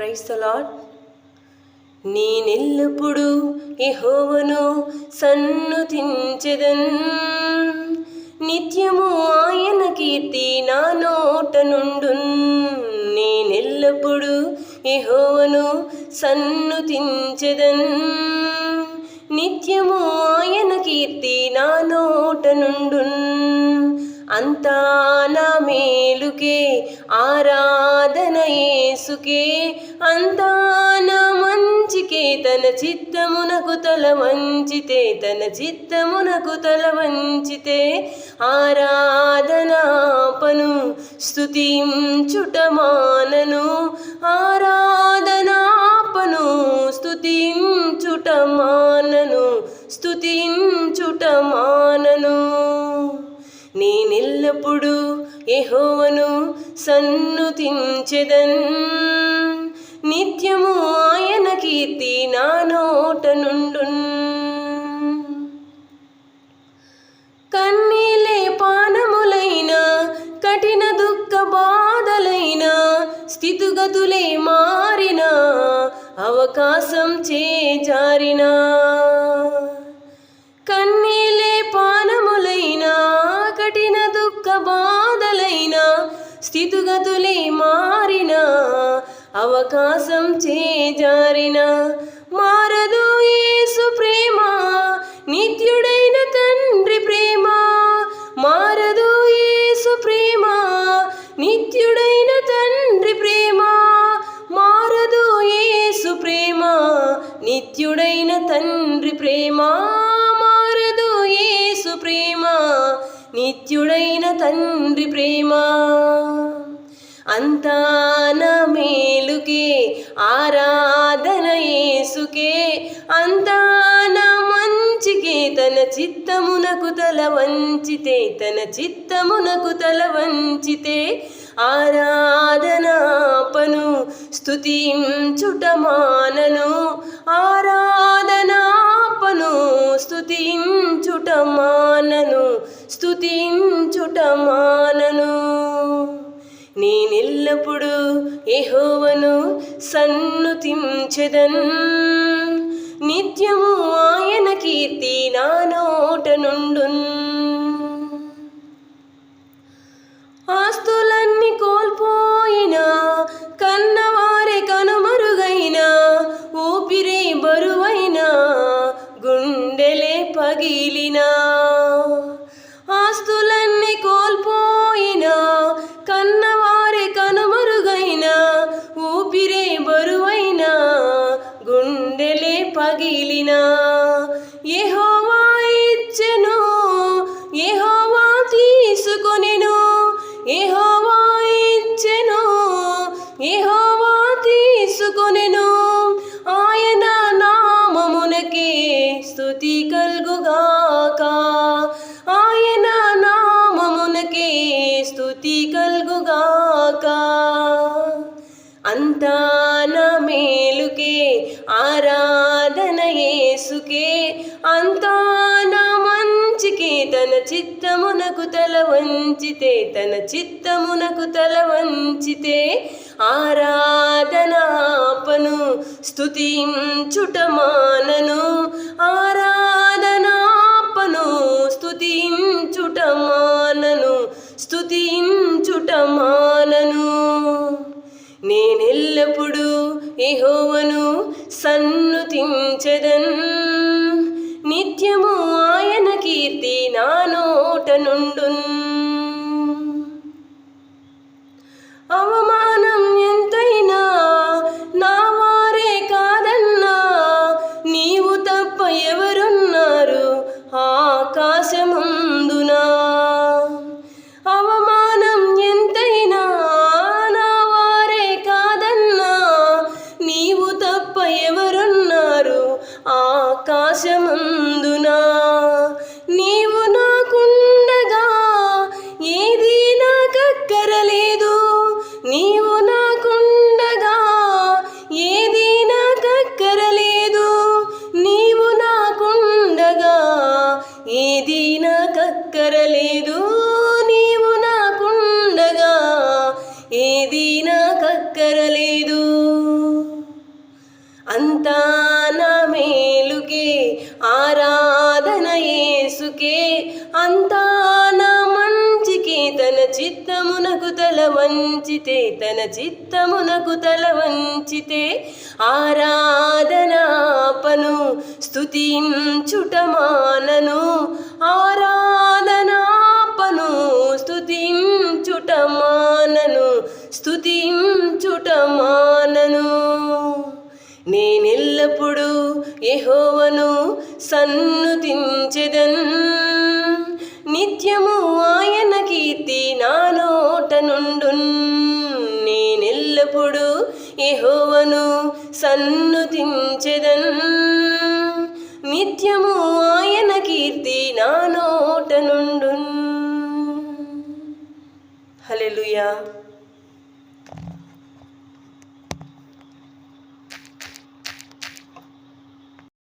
క్రైస్తలాడ్ నేనెల్లప్పుడు యెహోవను సన్నుతించెదన్. నిత్యము ఆయన కీర్తి నా నోట నుండున్. నేనెల్లప్పుడు యెహోవను సన్నుతించెదన్. నిత్యము ఆయన కీర్తి నా నోట నుండున్. అంతా నా మేలుకే ఆరా యేసుకే అంతాన మంచికే తన చిత్తమునకు తల వంచితే తన చిత్తమునకు తల వంచితే ఆరాధనాపను స్తుతించుట మానను. నేనెల్లప్పుడు ఎహోవను సన్నుతించెదన్? నిత్యము ఆయన కీర్తి నా నోట నుండు కన్నీలే పానములైన కఠిన దుఃఖ బాధలైన స్థితిగతులే మారిన అవకాశం చేజారినా స్థితిగతులే మారిన అవకాశం చేజారిన. మారదు యేసు ప్రేమ నిత్యుడైన తండ్రి ప్రేమ. మారదు యేసు ప్రేమ నిత్యుడైన తండ్రి ప్రేమ. మారదు యేసు ప్రేమ నిత్యుడైన తండ్రి ప్రేమ. మారదు యేసు ప్రేమ నిత్యుడైన తండ్రి ప్రేమ. అంతా నా మేలుకే ఆరాధన యేసుకే. అంతా నా మంచికే తన చిత్తమునకు తల వంచితే తన చిత్తమునకు తల వంచితే. ఆరాధనాపను స్తుతించుట మానను ఆరాధనాపను స్తుతించుట మానను స్తుతించుట మానను నేనెల్లప్పుడు ఎహోవను సన్నుతించెదన్. నిత్యము ఆయన కీర్తి నా నోట నుండున్. ఆస్తులన్నీ కోల్పోయినా కన్నవారే కనుమరుగైనా ఊపిరే బరువైనా గుండెలే పగిలినా. గుండెలే ఏహోవా ఇచ్చెను ఏహోవా తీసుకొనెను ఏహోవా ఇచ్చెను ఏహోవా తీసుకొనెను. ఆయన నామమునకే స్థుతి కల్గుగాక. ఆయన నామమునకే స్థుతి కల్గుగాక. అంతా తన చిత్తమునకు తల వంచితే తన చిత్తమునకు తల వంచితే ఆరాధనాపను స్తుతించుట మానను ఆరాధనాపను స్తుతించుట మానను స్తుతించుట మానను నేనెల్లప్పుడు యెహోవను సన్నుతించెదన్ నిత్యము ఆయన నా నోట నుండున్. అవమానం ఎంతైనా నా వారే కాదన్నా నీవు తప్ప ఎవరున్నారు ఆకాశమందునా? అవమానం ఎంతైనా నా వారే కాదన్నా నీవు తప్ప ఎవరున్నారు ఆకాశముందు అంతా నా మంచికి తన చిత్తమునకు తల వంచితే తన చిత్తమునకు తల వంచితే ఆరాధనాపను స్తుతించుట మానను ఆరాధనాపను స్తుతించుట మానను స్తుతించుట మానను నేనెల్లప్పుడు యెహోవను సన్నుతించెదన్. నిత్యము ఆయన కీర్తి నా నోట నుండున్. నేనెల్లప్పుడు ఎహోవను సన్నుతించెదన్. నిత్యము ఆయన కీర్తి నా నోట నుండున్. హలెలుయా